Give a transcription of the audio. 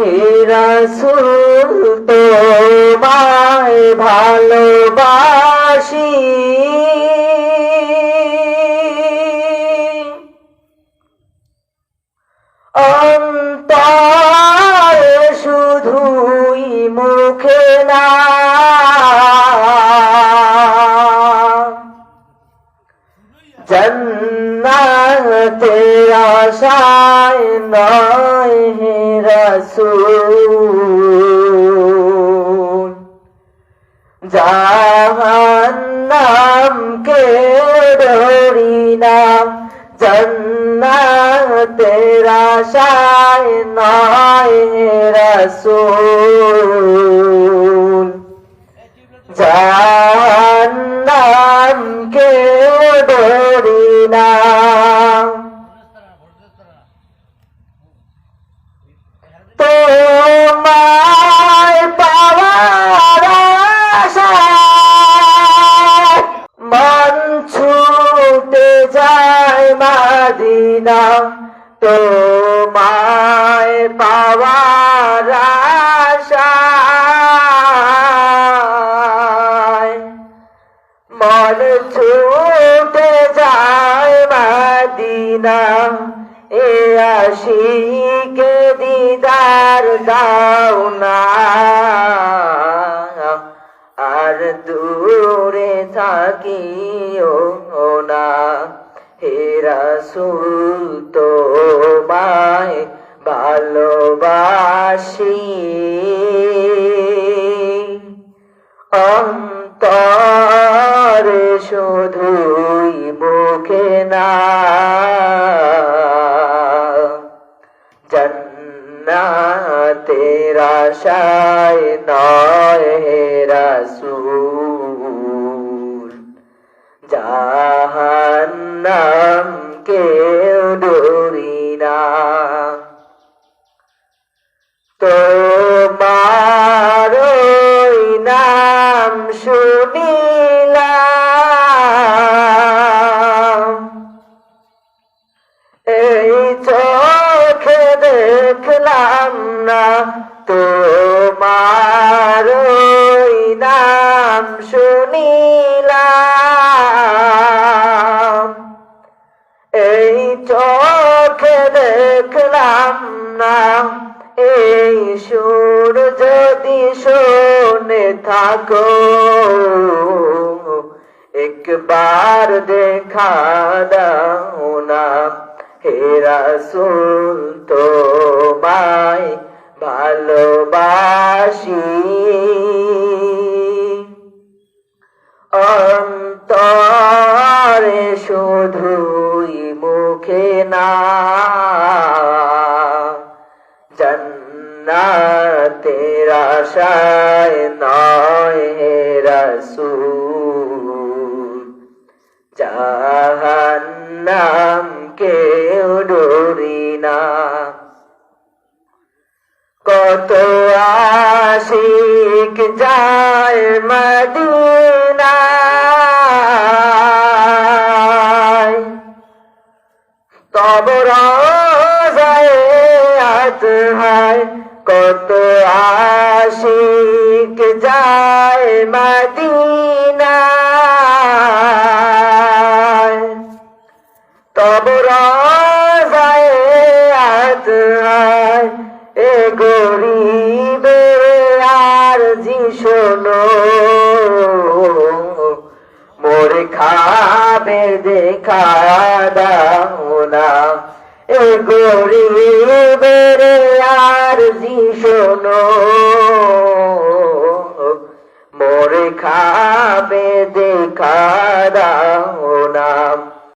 হিরাসুল তোমায় ভালোবাসি। অন্তর শুধুই মুখে না। জন্নাতে আশায় হে রসুল। জাহান্নাম কে ডরি না জন্নাতে আশায় হে রসুল। জাহান্নাম কে মাদিনা তোমায় পাওয়ার আশায় মন ছুটে যায় মাদিনা, এ আশিকে দিদার দাও না। আর দূরে থাকিও না। হে রাসূল তোমায় ভালোবাসি। অন্তরে শুধুই মুখে না জন্নাতের আশায় নয় হে রাসূল শুনিলাম। এই চোখে দেখলাম না তোমার নাম শুনিলাম। এই চোখে দেখলাম না এই সুর যদি শোনে থাকো একবার দেখা দাও না হেরা রাসূল তোমায় ভালোবাসি আশায় নয় রাসূল। জাহান্নাম কেউ ডরি না। কত আশিক যায় মদিনায়। তব রাজায় আত হয় কত আশিক যায় মদিনায়। তব রাজায় আত হয় এ গরিবে আর জি শোনো, মোর খাবে দেখা দাও না। এ গরিবের আর জি শোনো মোর খাবে দেখা দাও না।